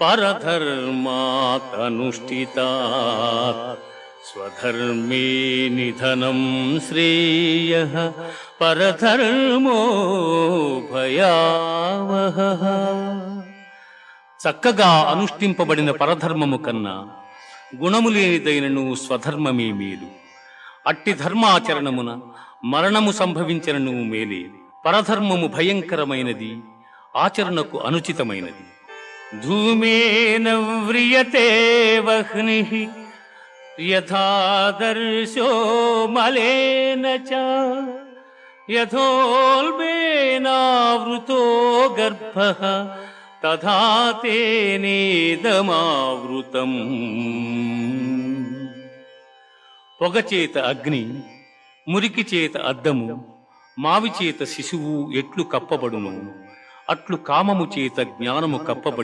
పరధర్మాతనుష్ఠితాత్ స్వధర్మే నిధనం శ్రేయ పరధర్మో భయావహ. చక్కగా అనుష్ఠింపబడిన పరధర్మము కన్నా గుణము లేనిదైనను స్వధర్మమే మేలు. అట్టి ధర్మాచరణమున మరణము సంభవించనను మేలే. పరధర్మము భయంకరమైనది ఆచరణకు అనుచితమైనది. ధూమేన వ్రియతే వహ్ని యథాదర్శో మలేన చ యథోల్బేనావృతో గర్భ తేనేదమావృతం పొగచేత అగ్ని మురికి చేత అద్దము మావి చేత శిశువు ఎట్లు కప్పబడును అట్లు కామము చేత జ్ఞానము కప్పబడి